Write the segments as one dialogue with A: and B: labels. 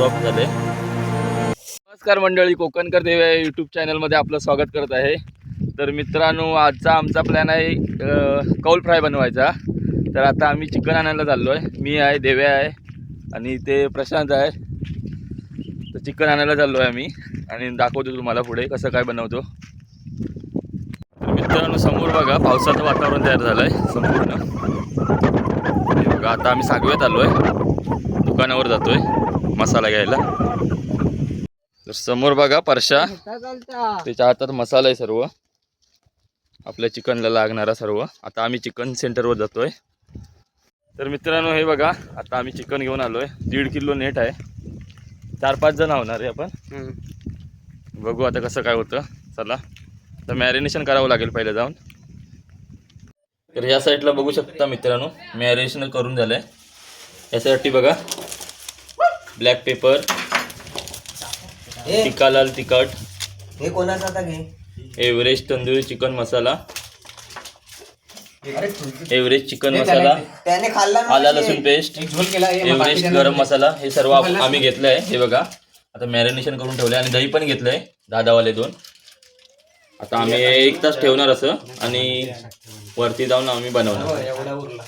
A: Soft झाले नमस्कार मंडळी कोकणकर देव या यूट्यूब चॅनलमध्ये आपलं स्वागत करत आहे. तर मित्रांनो आजचा आमचा प्लॅन आहे कौल फ्राय बनवायचा. तर आता आम्ही चिकन आणायला चाललो आहे मी आहे देव्या आहे आणि ते प्रशांत आहे. तर चिकन आणायला चाललो आहे आम्ही आणि दाखवतो तुम्हाला पुढे कसं काय बनवतो. मित्रांनो समोर बघा पावसाचं वातावरण तयार झालं आहे संपूर्ण बघा आता आम्ही सागव्यात आलो आहे दुकानावर जातोय. मसाला घ्यायला. तर समोर बघा परशा. त्याच्या हातात मसाला आहे सर्व. आपल्या चिकनला लागणारा सर्व. आता आम्ही चिकन सेंटरवर जातोय. तर मित्रांनो हे बघा आता आम्ही चिकन घेऊन आलोय. दीड किलो नेट आहे. चार पाच जण होणार आहे आपण. बघू आता कसं काय होतं. चला. तर मॅरिनेशन करावं लागेल पहिले जाऊन. तर ह्या साईडला बघू शकता मित्रांनो मॅरिनेशन करून झालं आहे यासाठी बघा. ब्लॅक पेपर
B: हे
A: तिखा लाल तिखट.
B: हे कोणाचा आता घे?
A: Everest tandoori chicken masala.
B: अरे
A: एव्हरेस्ट चिकन. मसाला.
B: त्याने खाल्ला ना
A: आला. लसूण पेस्ट
B: हे
A: एव्हरेस्ट गरम. मसाला. हे सर्व आम्ही घेतलंय. हे बघा. आता मॅरिनेशन करून ठेवलंय आणि दही पण घेतलंय. दादावाले दोन. आता आम्ही एक तास ठेवणार असं. आणि वरती जाऊन आम्ही
B: हो,
A: बनवणार
B: उरला.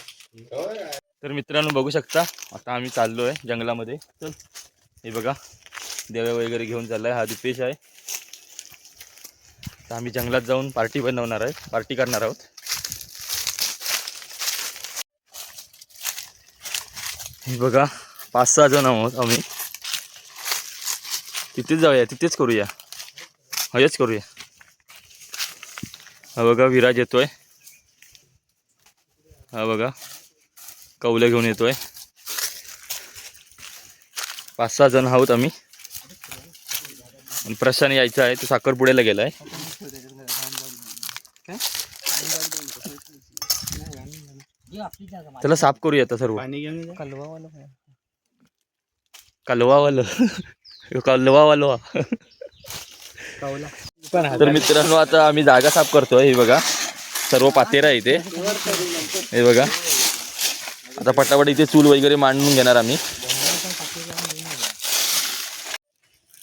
A: तर मित्रांनो बघू शकता आता आम्ही चाललो आहे जंगलामध्ये. चल हे बघा देव्या वगैरे घेऊन चाललाय हा दिपेश आहे. तर आम्ही जंगलात जाऊन पार्टी बनवणार आहे पार्टी करणार आहोत. हे बघा पाच सहा जण आहोत आम्ही. तिथेच जाऊया तिथेच करूया. हयच करूया. हा बघा विराज येतोय. हा बघा. कौलं घेऊन येतोय. पाच सहा जण आहोत आम्ही. आणि प्रशांत यायचा आहे तो साखरपुड्याला गेलाय. त्याला साफ करूया आता सर्व. कलवावालं कलवावालो. तर मित्रांनो आता आम्ही जागा साफ करतोय हे बघा. सर्व पातेरा आहे इथे हे बघा. आता पटापट इथे चूल वगैरे मांडून घेणार आम्ही.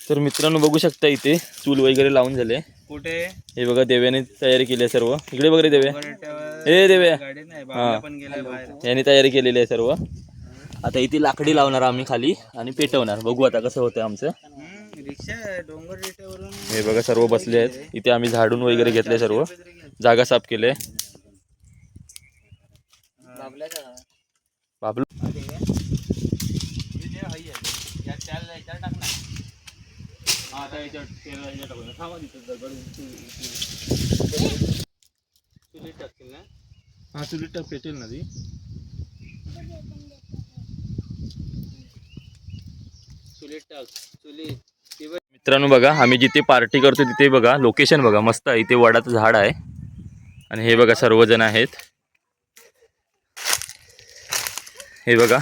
A: तर मित्रांनो बघू शकता इथे चूल वगैरे लावून झाले.
C: कुठे?
A: हे बघा देव्याने तयारी केली आहे सर्व. इकडे वगैरे देव्या हे देव्या. हा. यांनी तयारी केलेली आहे सर्व. आता इथे लाकडी लावणार आम्ही खाली आणि पेटवणार. बघू आता कसं होतं आमचं. हे बघा सर्व बसले आहेत. इथे आम्ही झाडून वगैरे घेतले सर्व. जागा साफ केले बाबलू?
C: हा चुलीत टाक पेटेल ना ती. चुलीत टाक चुलीत
A: मित्रांनो बघा आम्ही जिथे पार्टी करतो तिथे बघा लोकेशन बघा मस्त आहे. इथे वडाचं झाड आहे. आणि हे बघा सर्वजण आहेत. हे बघा.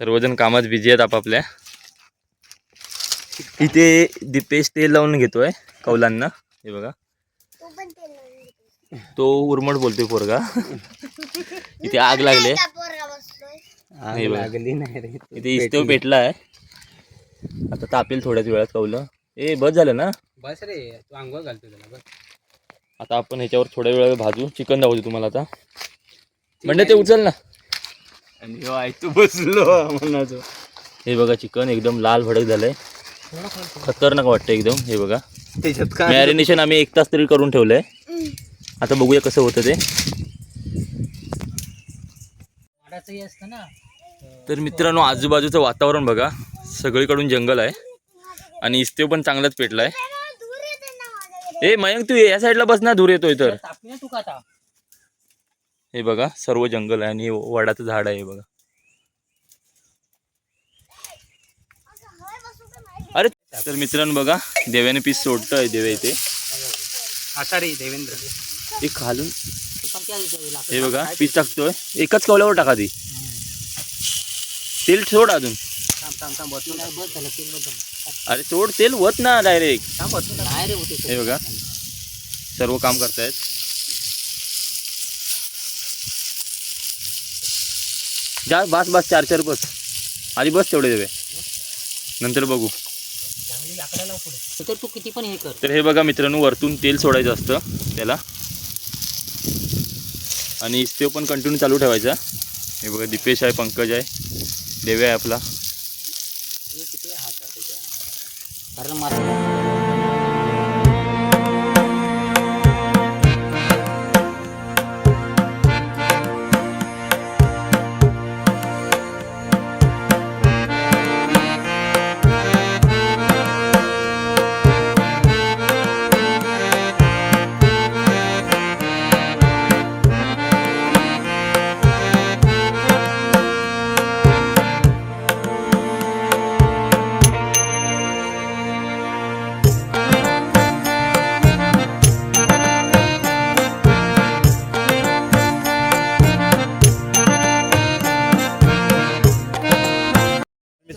A: सर्वजण कामात बिझी आहेत आपापल्या. इथे दिपेश तेल लावून घेतोय कौलांना. हे बघा. तो उर्मट बोलतोय पोरगा. इथे आग लागले हे बघा. इथे इस्तव पेटला आहे आता तापेल थोड्याच वेळात कौलं. ए बस झालं ना?
B: बस रे तू अंघोळ घालतो त्याला बस.
A: आता आपण ह्याच्यावर थोड्या वेळ भाजू. चिकन दाखवतो तुम्हाला आता. म्हणजे ते उचल ना.
C: आणि हो आई तू बसलो म्हणायचो
A: हे बघा चिकन एकदम लाल भडक झालंय. खतरनाक वाटतं एकदम हे बघा.
C: त्याच्यात काय?
A: मॅरिनेशन आम्ही एक तास तरी करून ठेवलंय. आता बघूया कसं होतं ते.
B: असतं ना.
A: तर मित्रांनो आजूबाजूचं वातावरण बघा. सगळीकडून जंगल आहे. आणि इस्तेव पण चांगलाच पेटलाय. ए मयंक तू या साईडला बस ना दूर येतोय तर.
B: तू का
A: हे बघा सर्व जंगल आहे आणि वडाचं झाड आहे हे बघा. अरे तर मित्रांनो बघा देव्याने पीस सोडतोय देव्या इथे.
B: देवेंद्र.
A: एक खालून हे बघा पीस टाकतोय. एकच कवल्यावर टाका ती. तेल सोड अजून. अरे सोड तेल वत ना डायरेक्ट. हे बघा सर्व काम करतायत. जा बस बस चार चार बस. आधी बस तेवढे देवे. नंतर बघू.
B: तर तू किती पण हे कर.
A: तर हे बघा मित्रांनो वरतून तेल सोडायचं असतं त्याला. आणि इस्तेव पण कंटिन्यू चालू ठेवायचा. हे बघा दिपेश आहे पंकज आहे. देव्या आहे आपला.
B: हे. कारण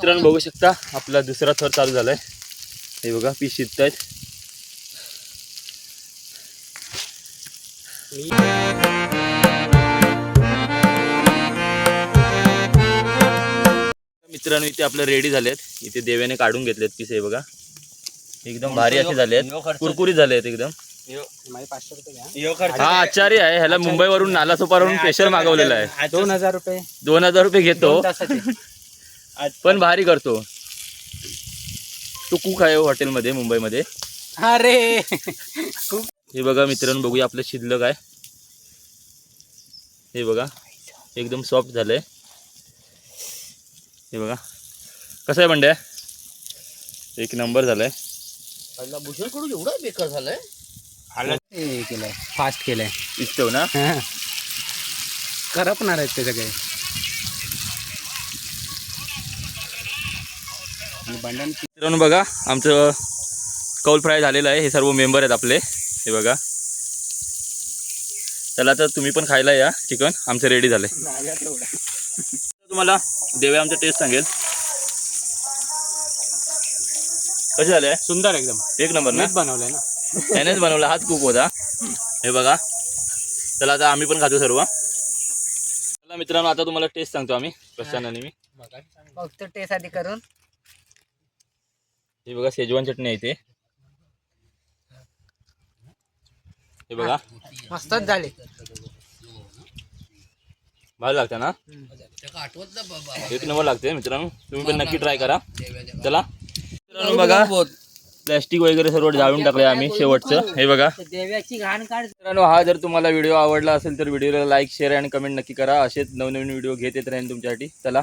A: मित्रांनो बघू शकता आपला दुसरा थर चालू झालाय. हे बघा पीस शिजत आहेत मित्रांनो इथे आपले रेडी झालेत. इथे देव्याने काढून घेतलेत पीस हे बघा. एकदम भारी असे झाले आहेत कुरकुरीत झाले आहेत एकदम हा आचार्य आहे. ह्याला मुंबईवरून नाला सोपारवरून स्पेशल मागवलेला आहे.
B: दोन हजार रुपये.
A: दोन हजार रुपये घेतो. पण भारी करतो. तो कुक आहे हो हॉटेलमध्ये मुंबईमध्ये.
B: अरे.
A: हे बघा मित्रांनो बघूया आपलं शिल्लक आहे. हे बघा एकदम सॉफ्ट झालंय. हे बघा. कसं आहे बंड्या? एक नंबर झालाय.
C: भूषणकडून एवढं बेकार झालंय?
B: हे केलंय फास्ट केलंय.
A: इच्छव ना?
B: हा. करपणार आहेत ते सगळे आणि बंडन
A: मित्रांनो बघा आमचं कौल फ्राय झालेलं आहे. हे सर्व मेंबर आहेत आपले. हे बघा. चला तर तुम्ही पण खायला या. चिकन आमचं रेडी झालंय. तुम्हाला देवे आमचं टेस्ट सांगेल. कसे झाले
B: सुंदर एकदम.
A: एक नंबर ना?
B: मीच बनवलंय ना.
A: त्यानेच बनवला. हाच कुक होता. हे बघा. चला आता आम्ही पण खातो सर्व. चला मित्रांनो आता तुम्हाला टेस्ट सांगतो आम्ही. कशाने मी.
B: बघतो टेस्ट आधी करून.
A: हे बघा शेजवान चटणी आहे इथे. हे बघा.
B: मस्तच झाले.
A: भारी लागतं ना? एक नंबर लागते मित्रांनो. तुम्ही पण नक्की ट्राय करा. चला. बघा प्लॅस्टिक वगैरे सर्व जाळून टाकले आम्ही शेवटचं. हे बघा.
B: देव्याची घाण काढ.
A: मित्रांनो हा जर तुम्हाला व्हिडिओ आवडला असेल तर व्हिडिओला लाईक शेअर आणि कमेंट नक्की करा. असेच नवनवीन व्हिडिओ घेत येत राहीन तुमच्यासाठी. चला.